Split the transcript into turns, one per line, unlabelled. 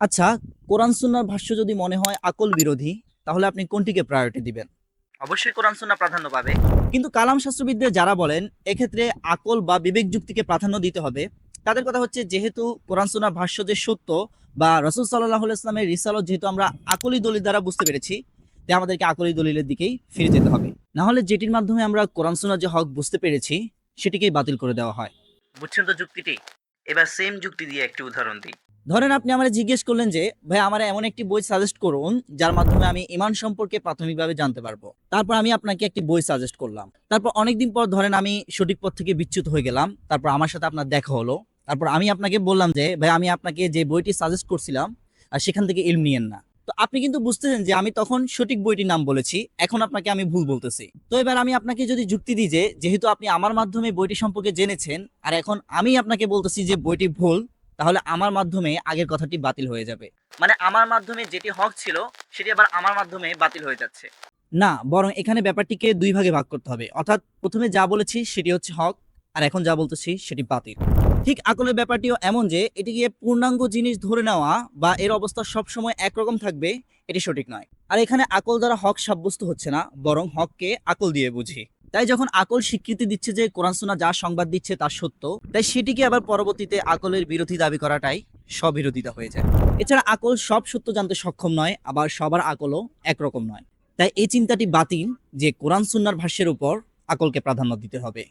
আচ্ছা কোরআন সুন্নার ভাষ্য যদি মনে হয় আকল বিরোধী তাহলে আপনি কোনটিকে প্রায়োরিটি দিবেন? অবশ্যই কোরআন সুন্না প্রাধান্য পাবে। কিন্তু কালাম শাস্ত্রবিদদের যারা বলেন এক্ষেত্রে আকল বা বিবেক যুক্তিকে প্রাধান্য দিতে হবে। তাদের কথা হচ্ছে যেহেতু কোরআন সুন্নার ভাষ্য যে সত্য বা রসুল সাল্লাহ ইসলামের রিসালত যেহেতু আমরা আকলি দলিল দ্বারা বুঝতে পেরেছি তাই আমাদেরকে আকলি দলিলের দিকেই ফিরে যেতে হবে। না হলে যেটির মাধ্যমে আমরা কোরআন সুন্নার যে হক বুঝতে পেরেছি সেটিকেই বাতিল করে দেওয়া হয়। বুঝছেন তো যুক্তিটি? এবার সেম যুক্তি দিয়ে একটি উদাহরণ দিই। ধরেন আপনি আমার জিজ্ঞেস করলেন যে, ভাই, আমার এমন একটি বই সাজেস্ট করুন, যার মাধ্যমে আমি ইমান সম্পর্কে প্রাথমিকভাবে জানতে পারব। তারপর আমি আপনাকে একটি বই সাজেস্ট করলাম। তারপর অনেকদিন পর ধরেন আমি সঠিক পথ থেকে বিচ্যুত হয়ে গেলাম। তারপর আমার সাথে আপনার দেখা হলো। তারপর আমি আপনাকে বললাম যে, ভাই, আমি আপনাকে যে বইটি সাজেস্ট করছিলাম, আর সেখান থেকে ইলম নিয়েন না। তো আপনি কিন্তু বুঝতেছেন যে, আমি তখন সঠিক বইটির নাম বলেছি, এখন আপনাকে আমি ভুল বলতেছি। তো এবার আমি আপনাকে যদি যুক্তি দিই যেহেতু আপনি আমার মাধ্যমে বইটি সম্পর্কে জেনেছেন, আর এখন আমি আপনাকে বলতেছি যে, বইটি ভুল তাহলে আমার মাধ্যমে আগের কথাটি বাতিল হয়ে যাবে। মানে আমার মাধ্যমে যেটি হক ছিল, সেটি আবার আমার মাধ্যমে বাতিল হয়ে যাচ্ছে। না, বরং এখানে ব্যাপারটিকে দুই ভাগে ভাগ করতে হবে। অর্থাৎ প্রথমে যা বলেছি, সেটি হচ্ছে হক, আর এখন যা বলতেছি, সেটি বাতিল। ঠিক আকলের ব্যাপারটিও এমন যে এটিকে পূর্ণাঙ্গ জিনিস ধরে নেওয়া বা এর অবস্থা সবসময় একরকম থাকবে, এটি সঠিক নয়। আর এখানে আকল দ্বারা হক সাব্যস্ত হচ্ছে না, বরং হককে আকল দিয়ে বুঝি। তাই যখন আকল স্বীকৃতি দিচ্ছে যে কোরআন সোনা যা সংবাদ দিচ্ছে তা সত্য, তাই সেটিকে আবার পরবর্তীতে আকলের বিরোধী দাবি করাটাই স্ববিরোধিতা হয়ে যায়। এছাড়া আকল সব সত্য জানতে সক্ষম নয়, আবার সবার আকলও একরকম নয়। তাই এই চিন্তাটি বাতিল যে কোরআন সুন্নার ভাষ্যের উপর আকলকে প্রাধান্য দিতে হবে।